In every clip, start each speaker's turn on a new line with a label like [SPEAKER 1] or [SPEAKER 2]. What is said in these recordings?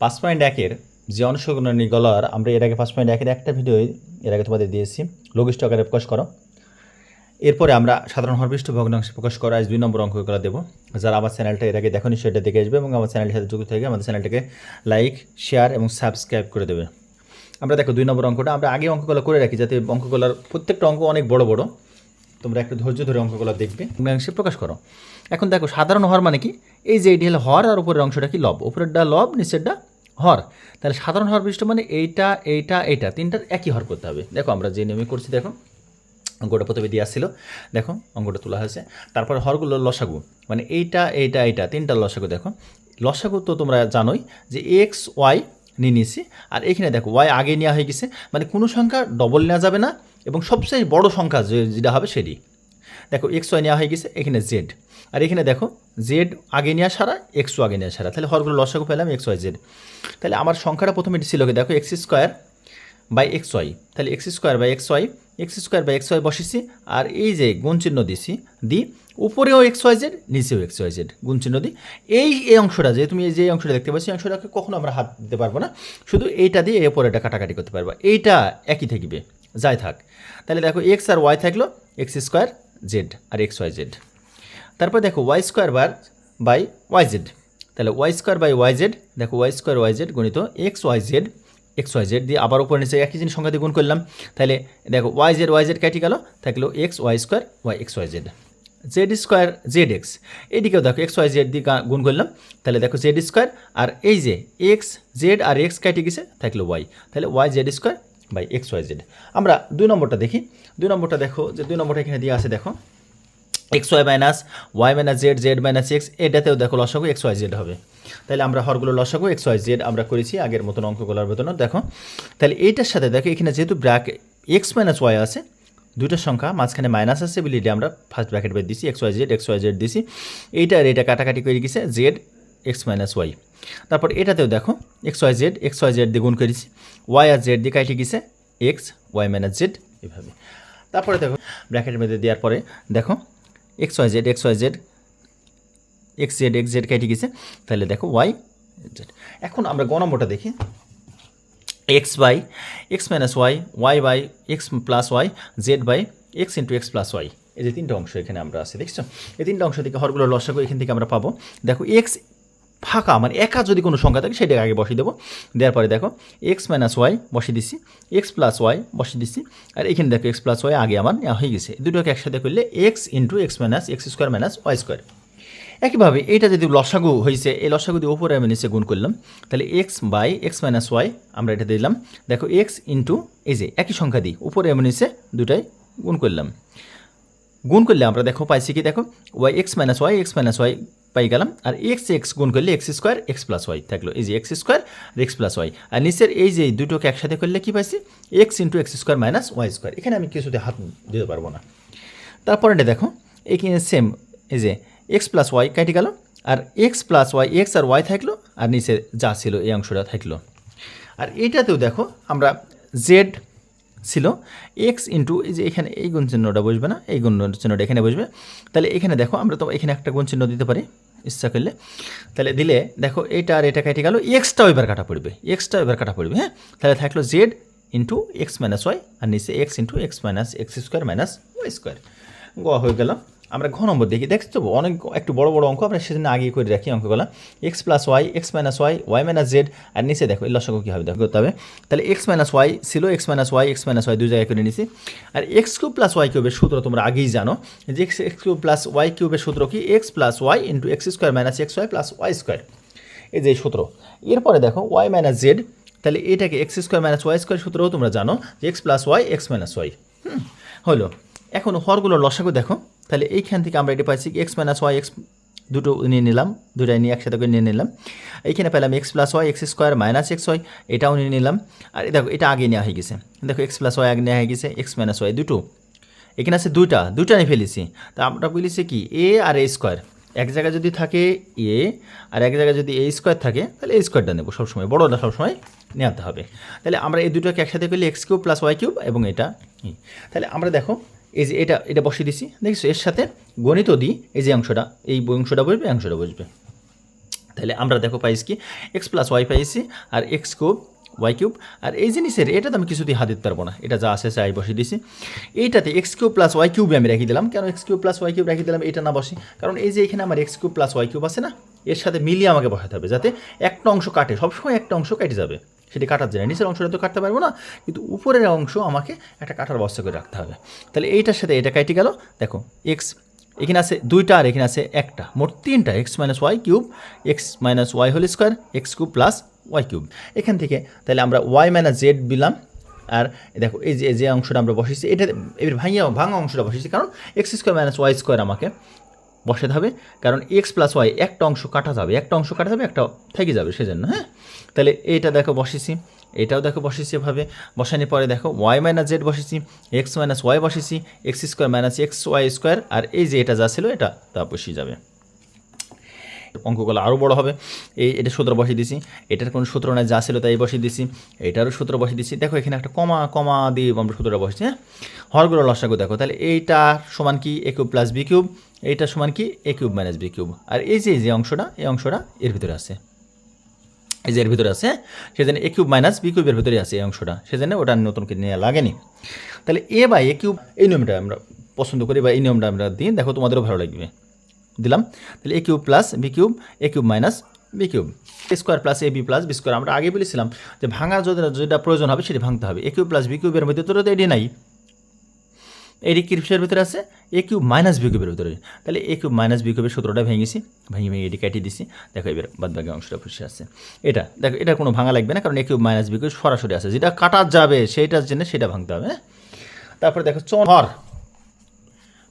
[SPEAKER 1] পাঁচ পয়েন্ট একের যে অনুসরণী গলার আমরা এর আগে পাঁচ পয়েন্ট একের একটা ভিডিও এর আগে তোমাদের দিয়েছি। লঘিষ্ঠ আকারে প্রকাশ করো। এরপরে আমরা সাধারণ হরবিষ্ট ভগ্নাংশে প্রকাশ করা আজ দুই নম্বর অঙ্কগুলো দেবো। যারা আমার চ্যানেলটা এর আগে দেখোনি সেটা দেখে আসবে এবং আমার চ্যানেলের সাথে যুক্ত থেকে আমাদের চ্যানেলটাকে লাইক, শেয়ার এবং সাবস্ক্রাইব করে দেবে। আমরা দেখো দুই নম্বর অঙ্কটা, আমরা আগে অঙ্কগুলো করে রাখি যাতে অঙ্কগুলোর প্রত্যেকটা অঙ্ক অনেক বড় বড়। তোমরা একটু ধৈর্য ধরে অঙ্কগুলো দেখবে, ভগ্নাংশে প্রকাশ করো। এখন দেখো সাধারণ হর মানে কি? এই যে এটি হর আর উপরের অংশটা কি লব? উপরেরটা লব, নিচেরটা হর। তাহলে সাধারণ হর বিশিষ্ট মানে এইটা এইটা এইটা, তিনটার একই হর করতে হবে। দেখো আমরা যে নিয়মে করছি, দেখো, অঙ্কটা প্রথমে দিয়ে আসছিল দেখো, অঙ্কটা তোলা হয়েছে। তারপরে হরগুলো লসাগু মানে এইটা এইটা এইটা তিনটা লসাগু, দেখো। লসাগু তো তোমরা জানোই যে এক্স ওয়াই নিয়ে নিয়েছি। আর এখানে দেখো ওয়াই আগে নেওয়া হয়ে গেছে। মানে কোনো সংখ্যা ডবল নেওয়া যাবে না। এবং সবচেয়ে বড় সংখ্যা যে, যেটা হবে সেটি। দেখো এক্স ওয়াই নেওয়া হয়ে গেছে, এখানে জেড আর এখানে দেখো জেড আগে নেওয়া সারা এক্সও আগে নেওয়া সারা। তাহলে হরগুলো লসাগু পেলাম এক্স ওয়াই জেড তাহলে আমার সংখ্যাটা প্রথমে ছিল দেখো x square by x y তাহলে x square by x y x square by x y বসেছি আর এই যে গুণ চিহ্ন দিছি দি উপরেও এক্স ওয়াই জেড নিচেও এক্স ওয়াই জেড গুণ চিহ্ন দিই। এই এই অংশটা যে, তুমি এই যে অংশটা দেখতে পাচ্ছ, এই অংশটাকে কখনো আমরা হাত দিতে পারব না। শুধু এইটা দিয়ে এরপর এটা কাটাকাটি করতে পারব। এইটা একই থাকবে, যাই থাক। তাহলে দেখো এক্স আর ওয়াই থাকল এক্স স্কোয়ার জেড আর এক্স ওয়াই জেড তারপর দেখো ওয়াই স্কোয়ার বার বাই ওয়াই জেড তাহলে y square by y z দেখো ওয়াই স্কোয়ার ওয়াই জেড গণিত x y z x y z দিয়ে আবার উপরে নিচে একই জিনিস সংখ্যা দিয়ে গুণ করলাম। তাহলে দেখো ওয়াই জেড ওয়াই জেড কেটে গেল, থাকল x y square y x y z z square z x এদিকেও দেখো এক্স ওয়াই জেড দিয়ে গুণ করলাম। তাহলে দেখো জেড স্কোয়ার আর এই যে এক্স জেড আর এক্স কেটে গেছে, থাকল ওয়াই তাহলে y z square by x y z আমরা দুই নম্বরটা দেখি। দুই নম্বরটা দেখো যে দুই নম্বরটা এখানে দিয়ে আছে, দেখো। X y minus y minus z z minus x এটাতেও দেখো লসাগু এক্স ওয়াই জেড হবে। তাহলে আমরা হরগুলো লসাগু এক্স ওয়াই জেড আমরা করেছি আগের মতন অঙ্কগুলোর বেতনও, দেখো। তাহলে এইটার সাথে দেখো, এখানে যেহেতু ব্র্যাক এক্স মাইনাস ওয়াই আছে দুটো সংখ্যা, মাঝখানে মাইনাস আছে বলে এটা আমরা ফার্স্ট ব্র্যাকেট বের দিছি x y z x y z দিছি। এইটা আর এটা কাটাকাটি করে গেছে জেড এক্স মাইনাস ওয়াই তারপর এটাতেও দেখো x y z x y z দিয়ে গুণ করেছি। ওয়াই আর জেড দিয়ে কাটি গেছে এক্স ওয়াই মাইনাস জেড এভাবে। তারপরে দেখো ব্র্যাকেটের মধ্যে দেওয়ার পরে দেখো x y z x y z x z x z কেটে গেছে। তাহলে দেখো ওয়াই জেড এখন আমরা গ নম্বরটা দেখি। X by x minus y y by x plus y z by x into x plus y এই যে তিনটা অংশ এখানে আমরা আছে, দেখছ? এই তিনটা অংশ থেকে হরগুলো লসাগু এখান থেকে আমরা পাবো। দেখো এক্স ফাঁকা মানে একা যদি কোনো সংখ্যা থাকে সেটাকে আগে বসিয়ে দেবো। দেওয়ার পরে দেখো এক্স মাইনাস ওয়াই বসিয়ে দিচ্ছি এক্স প্লাস ওয়াই বসিয়ে দিচ্ছি, আর এখানে দেখো এক্স প্লাস ওয়াই আগে আমার নেওয়া হয়ে গেছে। দুটোকে একসাথে করলে x into x minus x square minus y square একইভাবে এটা যদি লসাগু হয়েছে, এই লসাগু দিয়ে উপরে আমি নিচে গুণ করলাম, তাহলে x by x minus y আমরা এটা দিলাম। দেখো এক্স ইন্টু এই যে একই সংখ্যা দিই, উপরে আমি নিচে দুটাই গুণ করলাম। গুণ করলে আমরা দেখো পাইছি কি দেখো y x minus y x minus y পাই গেলাম আর এক্স এক্স গুণ করলে x square x plus y থাকল। এই যে এক্স স্কোয়ার আর এক্স প্লাস ওয়াই আর নিচের এই যে দুটোকে একসাথে করলে কী পাইছি? X into x square minus y square এখানে আমি কিছুতে হাত দিতে পারব না। তারপরে এটা দেখো, এখানে সেম এই যে এক্স প্লাস ওয়াই কেটে গেল। আর এক্স প্লাস ওয়াই এক্স আর ওয়াই থাকল। আর নিচে যা ছিল এই অংশটা থাকল। আর এটাতেও দেখো, আমরা জেড ছিল এক্স ইন্টু এই যে এখানে এই গুণ চিহ্নটা বসবে না, এই গুণ চিহ্নটা এখানে বসবে, তাহলে এখানে দেখো আমরা তো এখানে একটা গুণ চিহ্ন দিতে পারি, ইচ্ছা করলে। তাহলে দিলে দেখো এটা আর এটা কেটে গেল এক্সটাও এবার কাটা পড়বে এক্সটাও এবার কাটা পড়বে হ্যাঁ? তাহলে থাকল z into x minus y আর নিচে x into x minus x square minus y square Goa হয়ে গেল। আমরা ঘ নম্বর দেখি। দেখছ তো, অনেক একটু বড় বড় অঙ্ক, আমরা সেদিন আগে করে রাখি অঙ্কগুলো। X plus y x minus y y minus z আর নিচে দেখো, এই লসক কী হবে, দেখো, করতে হবে। তাহলে এক্স মাইনাস ওয়াই ছিল x minus y x minus y দুই জায়গায় করে নিছি। আর এক্স কিউব প্লাস ওয়াই কিউবের সূত্র তোমরা আগেই জানো যে x x cube plus y কিউবের সূত্র কি? X plus y into x square minus x y plus y square এই যে সূত্র। এরপরে দেখো ওয়াই মাইনাস জেড তাহলে এটাকে x square minus y square সূত্রও তোমরা জানো যে x plus y x minus y হলো এখন হরগুলোর লসাগু দেখো। তাহলে এইখান থেকে আমরা এটি পাইছি এক্স মাইনাস ওয়াই এক্স দুটো নিয়ে নিলাম, দুটাই নিয়ে একসাথে করে নিয়ে নিলাম। এইখানে পেলাম x plus y x square minus x y এটাও নিয়ে নিলাম। আর দেখো, এটা আগে নেওয়া হয়ে গেছে। দেখো এক্স প্লাস ওয়াই আগে নেওয়া হয়ে গেছে এক্স মাইনাস ওয়াই দুটো। এখানে আছে দুইটা দুইটা নিয়ে ফেলেছি। তা আমরা বলেছি কি এ আর এ স্কোয়ার এক জায়গায় যদি থাকে এ আর এক জায়গায় যদি এ স্কোয়ার থাকে, তাহলে এই স্কোয়ারটা নেব সবসময়। বড়োটা সবসময় নেওয়াতে হবে। তাহলে আমরা এই দুটোকে একসাথে করলে x cube plus y cube এবং এটা। তাহলে আমরা দেখো এই যে এটা এটা বসিয়ে দিছি। দেখছ, এর সাথে গণিত দিই। এই যে অংশটা, এই অংশটা বসবে অংশটা বসবে। তাহলে আমরা দেখো পাইছি কি? এক্স প্লাস ওয়াই পাইছি আর এক্স কিউব ওয়াই কিউব আর এই জিনিসের, এটা তো আমি কিছুতেই হাত দিতে পারব না। এটা যা আছে চাই বসিয়ে দিছি। এইটাতে এক্স কিউব প্লাস ওয়াই কিউবে আমি রেখে দিলাম। কেন x cube plus y cube রেখে দিলাম? এটা না বসি। কারণ এই যে এখানে আমার x cube plus y cube আছে না, এর সাথে মিলিয়ে আমাকে বসাতে হবে, যাতে একটা অংশ কাটে। সবসময় একটা অংশ কেটে যাবে। সেটি কাটার জন্য। নিচের অংশটা তো কাটতে পারব না, কিন্তু উপরের অংশ আমাকে একটা কাটার বস্তা করে রাখতে হবে। তাহলে এইটার সাথে এটা কেটে গেল। দেখো এক্স এখানে আছে দুইটা আর এখানে আছে একটা। মোট তিনটা x minus y cube x minus y whole square x cube plus y cube এখান থেকে তাহলে আমরা ওয়াই মাইনাস জেড দিলাম। আর দেখো, এই যে যে অংশটা আমরা বসেছি এটা এবার ভাঙিয়া, ভাঙা অংশটা বসেছি কারণ x square minus y square আমাকে বসাতে হবে, কারণ এক্স প্লাস ওয়াই একটা অংশ কাটা যাবে, একটা অংশ কাটা যাবে, একটা থেকে যাবে, সেজন্য হ্যাঁ? তাহলে এইটা দেখো বসেছি, এটাও দেখো বসেছি এভাবে, বসানোর পরে দেখো ওয়াই মাইনাস জেড বসেছি এক্স মাইনাস ওয়াই বসেছি x square minus x y square আর এই যে এটা যা ছিল, এটা তা বসিয়ে যাবে। অঙ্কগুলো আরও বড় হবে। এই এটা সূত্র বসিয়ে দিছি। এটার কোনো সূত্র নাই, যা ছিল তাই বসিয়ে দিছি। এটারও সূত্র বসিয়ে দিছি। দেখো এখানে একটা কমা কমা দিয়ে আমরা সূত্রটা বসেছি হ্যাঁ? হরগুলো লসাগু দেখো, তাহলে এইটা সমান কি a cube plus b cube? এইটা সমান কি a cube minus b cube? আর এই যে যে অংশটা, এই অংশটা এর ভিতরে আছে। এই যে এর ভিতরে আছে, সেজন্য এ কিউব মাইনাস বি কিউবের ভিতরে আছে এই অংশটা। সেজন্য ওটা নতুন করে নেওয়া লাগেনি। তাহলে এ বাই এ কিউব, এই নিয়মটা আমরা পছন্দ করি বা এই নিয়মটা আমরা দিই। দেখো তোমাদেরও ভালো লাগবে। দিলাম। তাহলে a cube plus b cube a cube minus b cube. Square plus a b plus b square আমরা আগে বলেছিলাম যে ভাঙার যদি যেটা প্রয়োজন হবে সেটি ভাঙতে হবে। এ কিউব প্লাস বি কিউবের মধ্যে তো এটি নাই। এটি কিরফিসের ভিতরে আছে? এ কিউব মাইনাস বি কিউবের ভিতরে। তাহলে এ কিউব মাইনাস বি কিউবের সূত্রটা ভেঙেছি, ভেঙে ভেঙে এটি কেটে দিছি। দেখো এবার বাদ বাকি অংশটা বসে আছে। এটা, দেখো, এটা কোনো ভাঙা লাগবে না, কারণ a cube minus b cube সরাসরি আছে। যেটা কাটা যাবে সেইটার জন্য সেটা ভাঙতে হবে হ্যাঁ? তারপরে দেখো চন হর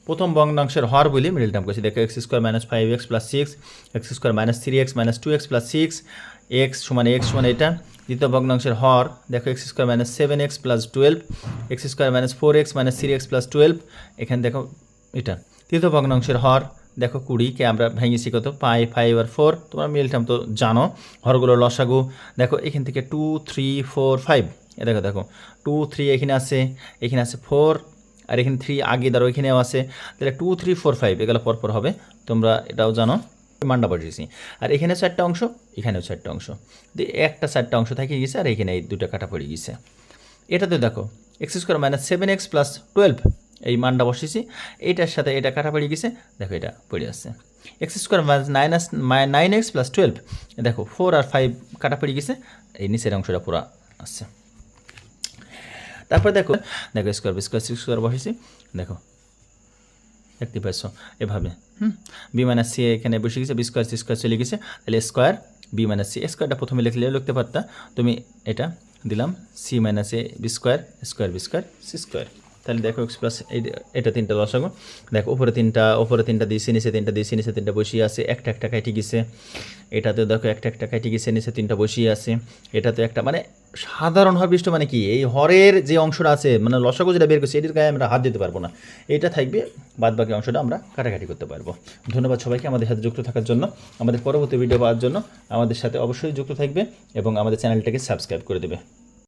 [SPEAKER 1] প্রথম ভগ্নাংশের হর বলি মিডিল টার্ম করছি। দেখো x square minus five x plus six x square minus three x minus two x plus six x সমান এক্স সমান এটা। দ্বিতীয় ভগ্নাংশের হর, দেখো x square minus seven x plus twelve x square minus four x minus three x plus twelve এখানে দেখো এটা। তৃতীয় ভগ্নাংশের হর, দেখো কুড়িকে আমরা ভেঙেছি কত? পাই ফাইভ আর ফোর তোমরা মিল টার্ম তো জানো। হরগুলো লসাগু। দেখো এখান থেকে টু থ্রি ফোর ফাইভ এ দেখো দেখো। টু থ্রি এখানে আছে এখানে আছে ফোর আর এখানে থ্রি আগে ধরো এখানেও আছে। তাহলে টু থ্রি ফোর ফাইভ এগুলো পরপর হবে। তোমরা এটাও জানো মান্ডা বসিয়েছি আর এখানে চারটা অংশ, এখানেও চারটা অংশ। একটা চারটা অংশ থেকে গেছে, আর এখানে এই দুটো কাটা পড়ে গেছে। এটাতে দেখো x square minus seven x plus twelve এই মানটা বসেছি এইটার সাথে এটা কাটা পড়ে গেছে, দেখো এটা পড়ে আসছে। X square minus nine nine x plus twelve দেখো ফোর আর ফাইভ কাটা পড়ে গেছে, এই নিচের অংশটা পুরো আসছে। তারপর দেখো দেখো স্কোয়ার স্কোয়ার সিক্স স্কোয়ার বসেছি, দেখো দেখতে পাচ্ছ এভাবে, হুম? বি মাইনাস সি এখানে বসে গেছে বি স্কোয়ার সি স্কোয়ার চলে গেছে, তাহলে স্কোয়ার বি মাইনাস সি স্কোয়ারটা প্রথমে লিখলে লিখতে পারতা, তুমি এটা দিলাম c minus a b square square b square c square তাহলে দেখো এক্স প্লাস এটা তিনটা দশাগো দেখো উপরে তিনটা উপরে তিনটা দিয়েছি, নিচে তিনটা দিয়েছি, নিচে তিনটা বসিয়ে আছে, একটা একটা কাটি গেছে এটাতে দেখো একটা একটা কাটি গেছে, নিচে তিনটা বসিয়ে আছে এটাতে একটা মানে সাধারণ হরবিষ্ট মানে কি? এই হরের যে অংশটা আছে মানে লসাগো যেটা বের করছে, এটির গায়ে আমরা হাত দিতে পারব না। এটা থাকবে বাদ বাকি অংশটা আমরা কাটাকাটি করতে পারব। ধন্যবাদ সবাইকে আমাদের সাথে যুক্ত থাকার জন্য। আমাদের পরবর্তী ভিডিও পাওয়ার জন্য আমাদের সাথে অবশ্যই যুক্ত থাকবে এবং আমাদের চ্যানেলটাকে সাবস্ক্রাইব করে দেবে।